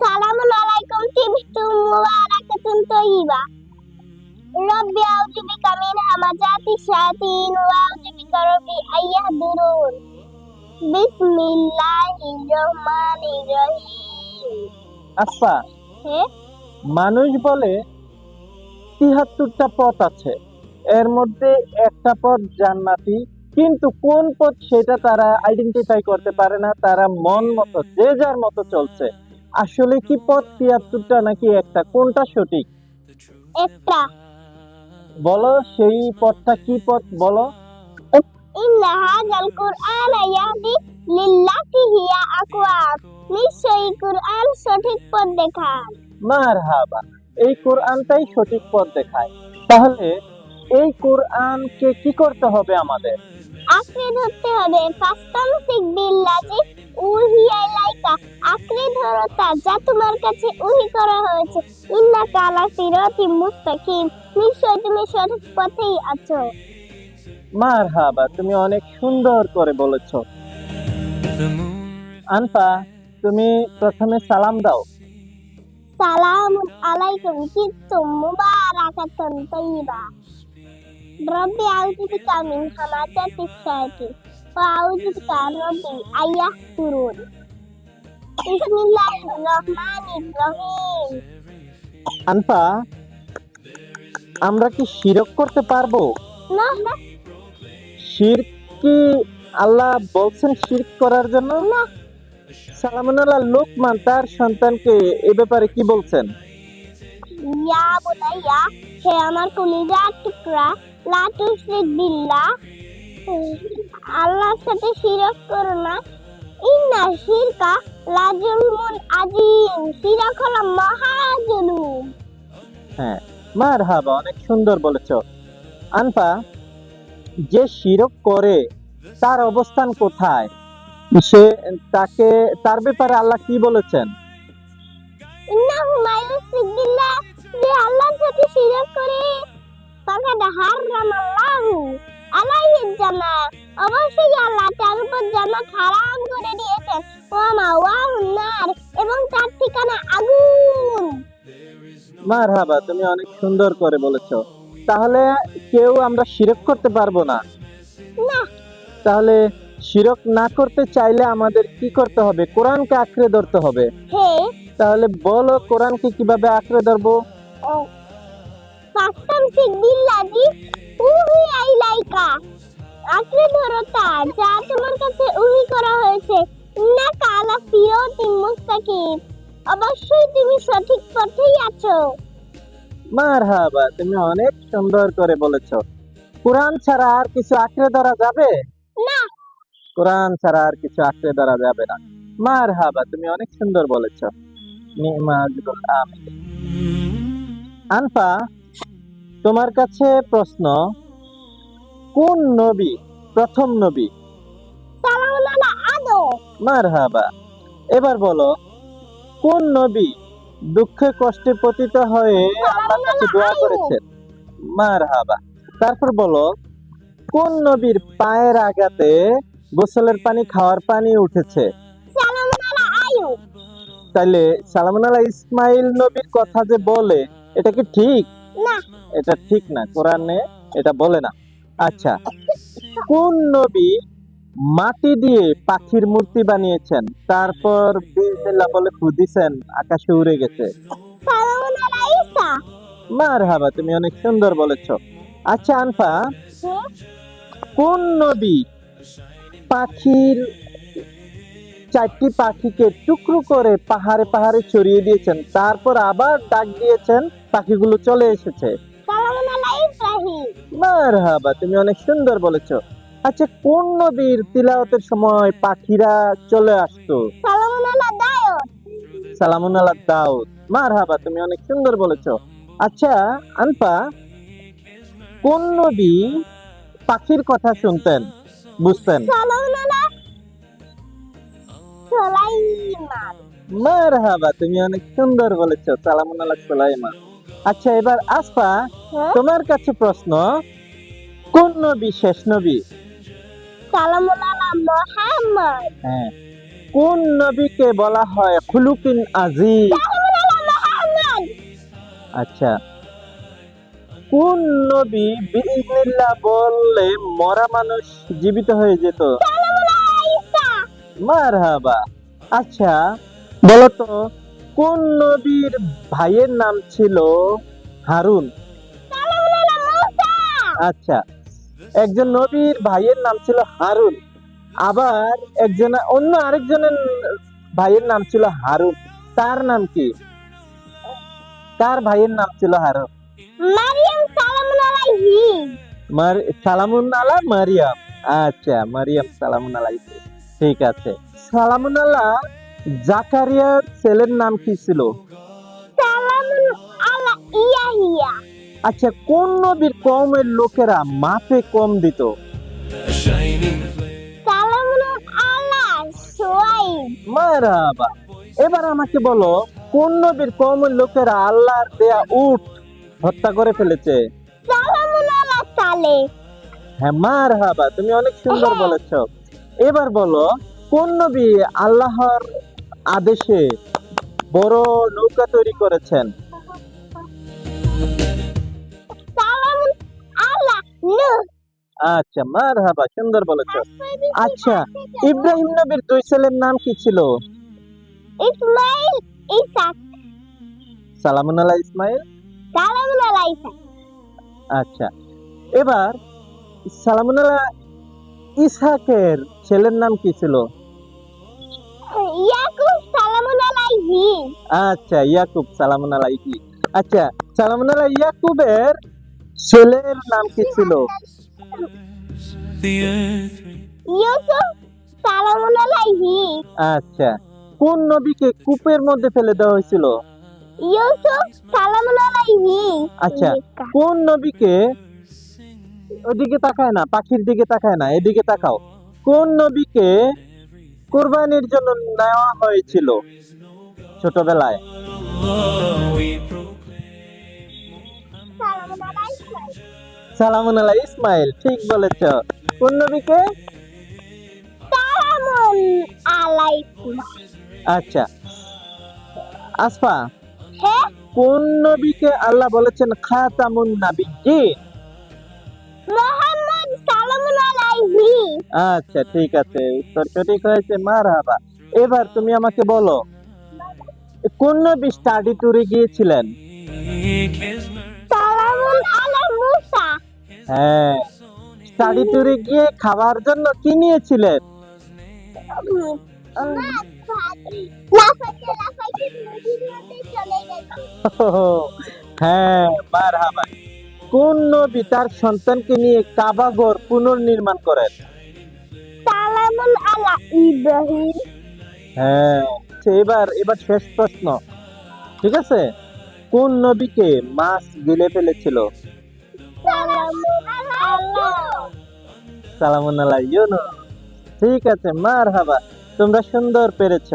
সালামুন আলাইকুম তিবিতুম মুবারাকাতুন রব্বি আউযু বিকা মিন হামাজাতি শায়াতিন ওয়া আউযু বিকা রব্বি আইয়াহদুরুন। বিসমিল্লাহির রহমানির রহিম। আচ্ছা হ্যাঁ? মানুষ বলে তিহাত্তরটা পথ আছে। এর মধ্যে একটা পথ জান্নাতি কিন্তু কোন পথ সেটা তারা আইডেন্টিফাই করতে পারে না তারা মন মতো যে যার মতো চলছে। আসলে কি পথ তিয়াত্তরটা নাকি একটা? কোনটা সঠিক? একটা। বলো সেই পথটা কি পথ? বলো। ইন্না হাযাল কুরআনা নিশ্চয়ই সঠিক পথ দেখায়। মারহাবা। এই কোরআনটাই সঠিক পথ দেখায়। তাহলে এই কোরআনকে কি করতে হবে আমাদের? আঁকড়ে ধরতে হবে। ফাস্তামসিক বিল্লাজি উহিয়া ইলাইকা আঁকড়ে ধরো তা যা তোমার কাছে উহি করা হয়েছে। ইন্না কালা সিরাতি মুস্তাকিম। নিশ্চয় তুমি সঠিক পথেই আছো। মারহাবা তুমি অনেক সুন্দর করে বলেছ। আনফা তুমি প্রথমে সালাম দাও। সালামুন আলাইকুম কিতুম মুবারাকাতুন তাইয়্যিবা রব্বি আউযু বিকা মিন হামাজাতি শায়াতিন ওয়া আউযু বিকা রব্বি আইয়াহতুরুন বিসমিল্লাহির রহমানির রহিম। আনফা আমরা কি শিরক করতে পারব? না। না শির কি আল্লাহ বলছেন শিরক করার জন্য? না। সালামুন আল্লাহ লোকমান তার সন্তানকে এ ব্যাপারে কি বলছেন? ইয়া বুনাইয়া হে আমার কলিজার টুকরা লা তুশরিক বিল্লাহ আল্লাহর সাথে শিরক করো না। ইন্না শিরকা লা জুলমুন আজিম শিরক হলো মহা জুলুম হ্যাঁ মারহাবা অনেক সুন্দর বলেছ। আনফা যে শিরক করে তার অবস্থান কোথায়? সে তাকে তার ব্যাপারে আল্লাহ কি বলেছেন? ইন্নাহু মায়ুসরিক বিল্লাহ যে আল্লাহর সাথে শিরক করে ফাকাদ হারামাল্লাহু আলাইহি জান্নাত। অবশ্যই আল্লাহ তার উপর হারাম করে দিয়েছেন মাওয়াহুন নার এবং তার ঠিকানা আগুন। মারহাবা তুমি অনেক সুন্দর করে বলেছ। তাহলে কেউ আমরা শিরক করতে পারব না? না। তাহলে শিরক না করতে চাইলে আমাদের কি করতে হবে? কোরআনকে আঁকড়ে ধরতে হবে। তাহলে বলো কোরআনকে কীভাবে আঁকড়ে ধরবো? আঁকড়ে ধরো যা তোমার কাছে উহি করা হয়েছে সিরাতিন মুস্তাকিম অবশ্যই তুমি সঠিক পথেই আছো। মারহাবা তুমি অনেক সুন্দর করে বলেছ। কোরআন ছাড়া আর কিছু আঁকড়ে ধরা যাবে? না। কোরআন ছাড়া আর কিছু আঁকড়ে ধরা যাবে না। মারহাবা তুমি অনেক সুন্দর বলেছ। নিমাজুল আমিন। আনফা তোমার কাছে প্রশ্ন কোন নবী? প্রথম নবী? আলা মারহাবা। এবার বলো কোন নবী দুঃখে কষ্টে পতিত হয়ে আল্লাহর কাছে দোয়া করেছেন? মারহাবা। তারপর বলো কোন নবীর পায়ের আঘাতে গোসলের পানি খাওয়ার পানি উঠেছে? আলা তাইলে সালামুন আলাহ ইসমাইল নবীর কথা যে বলে এটা কি ঠিক? না। এটা ঠিক না কোরআনে এটা বলে না। আচ্ছা। কোন নবী মাটি দিয়ে পাখির মূর্তি বানিয়েছেন? তারপর বিসমিল্লাহ বলে ফুদিছেন আকাশে উড়ে গেছে। মার হাবা তুমি অনেক সুন্দর বলেছ। আচ্ছা আনফা, কোন নবী পাখির চারটি পাখিকে টুকরো করে পাহাড়ে পাহাড়ে ছড়িয়ে দিয়েছেন? তারপর আবার ডাক দিয়েছেন, পাখিগুলো চলে এসেছে। মারহাবা তুমি অনেক সুন্দর বলেছ। আচ্ছা কোন নবীর তিলাওয়াতের সময় পাখিরা চলে আসতো? সালামুন আলা দাউদ সালামুন আল্লাহ দাউদ মারহাবা তুমি অনেক সুন্দর বলেছ। আচ্ছা আনপা কোন নবী পাখির কথা শুনতেন? বুঝতেন? আলা মারহাবা তুমি অনেক সুন্দর বলেছ। সালামুন আল্লাহ সুলাইমান। আচ্ছা এবার আসফা হ্যাঁ? তোমার কাছে প্রশ্ন কোন নবী শেষ নবী? হ্যাঁ। কোন নবীকে বলা হয় খুলুকিন আজিজ? আচ্ছা। কোন নবী বিইজনিল্লাহ বললে মরা মানুষ জীবিত হয়ে যেত? মারহাবা। আচ্ছা বলো তো কোন নবীর ভাইয়ের নাম ছিল হারুন? আচ্ছা একজন নবীর ভাইয়ের নাম ছিল হারুন আবার একজন অন্য আরেকজনের ভাইয়ের নাম ছিল হারুন। তার নাম কি? তার ভাইয়ের নাম ছিল হারুন। সালামুন আলা মারিয়াম। আচ্ছা মারিয়াম সালামুন আলাইহি ঠিক আছে। সালামুন আলা জাকারিয়ার ছেলের নাম কি ছিল? আচ্ছা কোন নবীর কমের লোকেরা মাপে কম দিত? মারাবা। এবার আমাকে বলো কোন নবীর কমের লোকেরা আল্লাহর দেয়া উট হত্যা করে ফেলেছে? হ্যাঁ মার হাবা তুমি অনেক সুন্দর বলেছ। এবার বলো কোন নবী আল্লাহর আদেশে বড় নৌকা তৈরি করেছেন। আলা আচ্ছা মার হাবা সুন্দর বলেছ। আচ্ছা ইব্রাহিম নবীর দুই ছেলের নাম কি ছিল? ইসমাইল ইসাক সালামুন আলাহ ইসমাইল। সালামুন আলা ইসাক আচ্ছা এবার সালামুন আলাহ ইসহাকের ছেলের নাম কি ছিল? ইয়াকুব সালামুন আলাইহি আচ্ছা ইয়াকুব সালামুন আলাইহি আচ্ছা সালামুন আলাহ ইয়াকুবের ছেলের নাম কি ছিল? ইউসুফ সালামুন আলাইহি আচ্ছা কোন নবীকে কূপের মধ্যে ফেলে দেওয়া হয়েছিল? ইউসুফ সালামুন আলাইহি আচ্ছা কোন নবীকে ওদিকে তাকায় না পাখির দিকে তাকায় না এদিকে তাকাও। কোন নবীকে কোরবানির জন্য নেওয়া হয়েছিল ছোটবেলায়। সালামুন আলাইহি ইসমাইল ঠিক বলেছ। কোন নবীকে? আচ্ছা। আসফা হ্যাঁ? কোন নবীকে আল্লাহ বলেছেন খাতামুন নাবিয়্যিন? আচ্ছা ঠিক আছে। উত্তর সঠিক হয়েছে মারহাবা। এবার তুমি আমাকে বলো কোন নবী স্টাডি ট্যুরে গিয়েছিলেন? হ্যাঁ। স্টাডি ট্যুরে গিয়ে খাবার জন্য কি নিয়েছিলেন? হ্যাঁ মারহাবা। কোন নবী তার সন্তানকে নিয়ে কাবাগর পুনর্নির্মাণ করেন? সালামুন আলা ইব্রাহিম? হ্যাঁ এবার এবার শেষ প্রশ্ন। ঠিক আছে? কোন নবীকে মাছ গিলে ফেলেছিল? সালামুন আলা সালামুন ইউনুস ঠিক আছে, মারহাবা। তোমরা সুন্দর পেরেছ।